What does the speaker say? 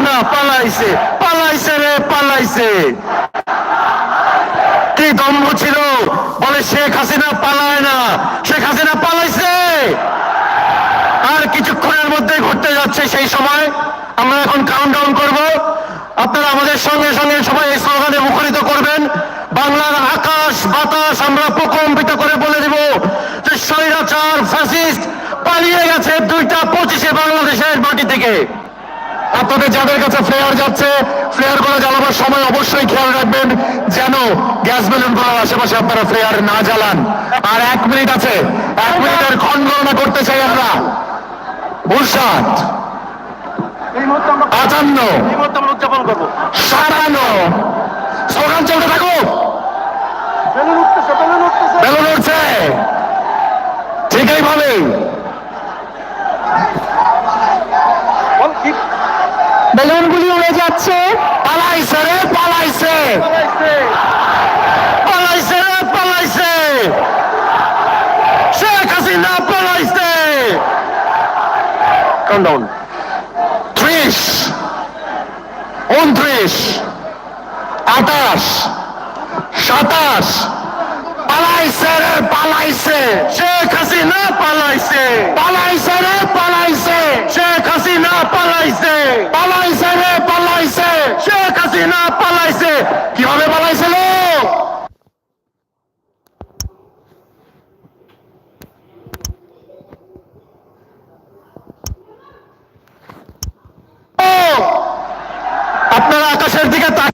পালাইছে পালাইছে রে, পালাইছে। কি দম্ভ ছিল? বলে শেখ হাসিনা পালায় না, শেখ হাসিনা পালাইছে। আর কিছুক্ষণের মধ্যে ঘটতে যাচ্ছে সেই সময়। আমরা এখন কাউন্টডাউন করব। আপনারা আমাদের সঙ্গে সঙ্গে সবাই এই স্লোগানে মুখরিত করবেন। বাংলার আকাশ, বাতাস আমরা প্রকম্পিত করে বলে দিব যে স্বৈরাচার ফ্যাসিস্ট পালিয়ে গেছে দুইটা পঁচিশে বাংলাদেশের মাটি থেকে। আপনাদের যাদের কাছে ফ্লেয়ার যাচ্ছে ফ্লেয়ারগুলো জ্বালাবার সময় অবশ্যই খেয়াল রাখবেন যেন গ্যাস বেলুনগুলোর আশেপাশে আপনারা ফ্লেয়ার না জ্বালান। আর এক মিনিট আছে এক মিনিটের ক্ষণ গণনা করতে চাই আমরা। আমরা আটান্ন সাতান্ন। স্লোগান চলতে থাকুক। বেলুন উঠছে। ঠিক বল কি বেলুনগুলি উড়ে যাচ্ছে। পালাইছে রে পালাইছে। পালাইছে। পালাইছে রে পালাইছে। শেখ হাসিনা পালাইছে। কাউন্টডাউন ত্রিশ উনত্রিশ আঠাশ সাতাশ। পালাইছে রে পালাইছে। শেখ হাসিনা পালাইছে। পালাইছে রে পালাইছে শেখ হাসিনা পালাইছে পালাইছে রে পালাইছে শেখ হাসিনা পালাইছে। কীভাবে পালাইছিল আপনারা আকাশের দিকে তাক